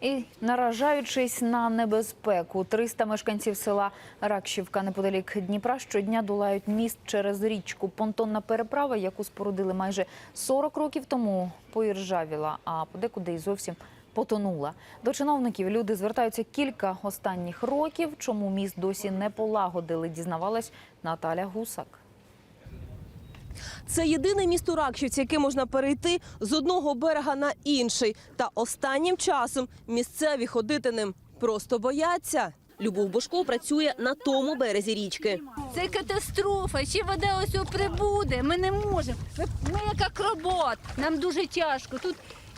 І наражаючись на небезпеку, 300 мешканців села Ракщівка неподалік Дніпра щодня долають міст через річку. Понтонна переправа, яку спорудили майже 40 років тому, поіржавіла, а подекуди й зовсім потонула. До чиновників люди звертаються кілька останніх років. Чому міст досі не полагодили, дізнавалась Наталя Гусак. Це єдине місто Ракшівці, яке можна перейти з одного берега на інший. Та останнім часом місцеві ходити ним просто бояться. Любов Бошко працює на тому березі річки. Це катастрофа. Чи вода ось прибуде? Ми не можемо. Ми як акробат. Нам дуже тяжко. Тут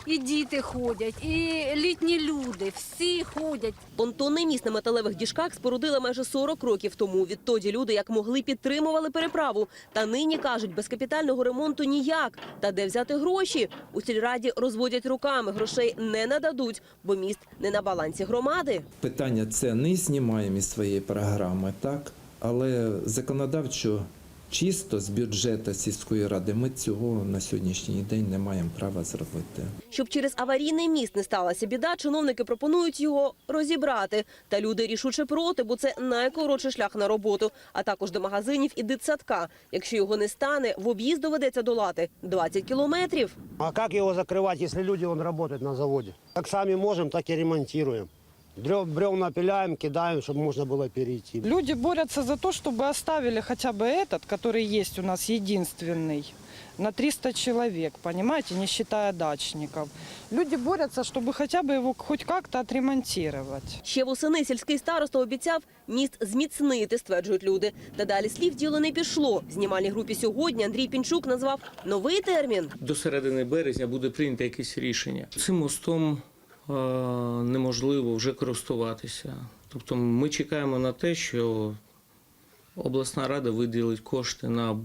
і діти ходять, і літні люди. Всі ходять. Понтонний міст на металевих діжках спорудили майже 40 років тому. Відтоді люди як могли підтримували переправу. Та нині кажуть, без капітального ремонту ніяк. Та де взяти гроші? У сільраді розводять руками. Грошей не нададуть, бо міст не на балансі громади. Питання це не знімаємо із своєї програми, так? Але законодавчо чисто з бюджету сільської ради ми цього на сьогоднішній день не маємо права зробити. Щоб через аварійний міст не сталася біда, чиновники пропонують його розібрати. Та люди рішуче проти, бо це найкоротший шлях на роботу, а також до магазинів і дитсадка. Якщо його не стане, в об'їзд доведеться долати 20 кілометрів. А как его закрывать, если люди он работают на заводе? Как сами можем, так и ремонтируем. Дрё- Бревна пиляем, кидаем, чтобы можно было перейти. Люди борются за то, чтобы оставили хотя бы этот, который есть у нас единственный, на 300 человек, понимаете, не считая дачников. Люди борются, чтобы хотя бы его хоть как-то отремонтировать. Ще восени сільський староста обіцяв міст зміцнити, стверджують люди. Та далі слів діло не пішло. Знімальній групі сьогодні Андрій Пінчук назвав новий термін. до середини березня буде прийнято якесь рішення. Цим мостом е, неможливо вже користуватися. Тобто ми чекаємо на те, що обласна рада виділить кошти на е,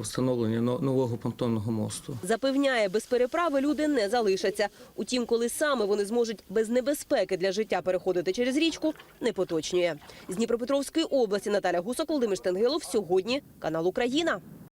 встановлення нового понтонного мосту. Запевняє, без переправи люди не залишаться. Утім, коли саме вони зможуть без небезпеки для життя переходити через річку, не поточнює. З Дніпропетровської області Наталя Гусак, Володимир Штенгилов. Сьогодні канал Україна.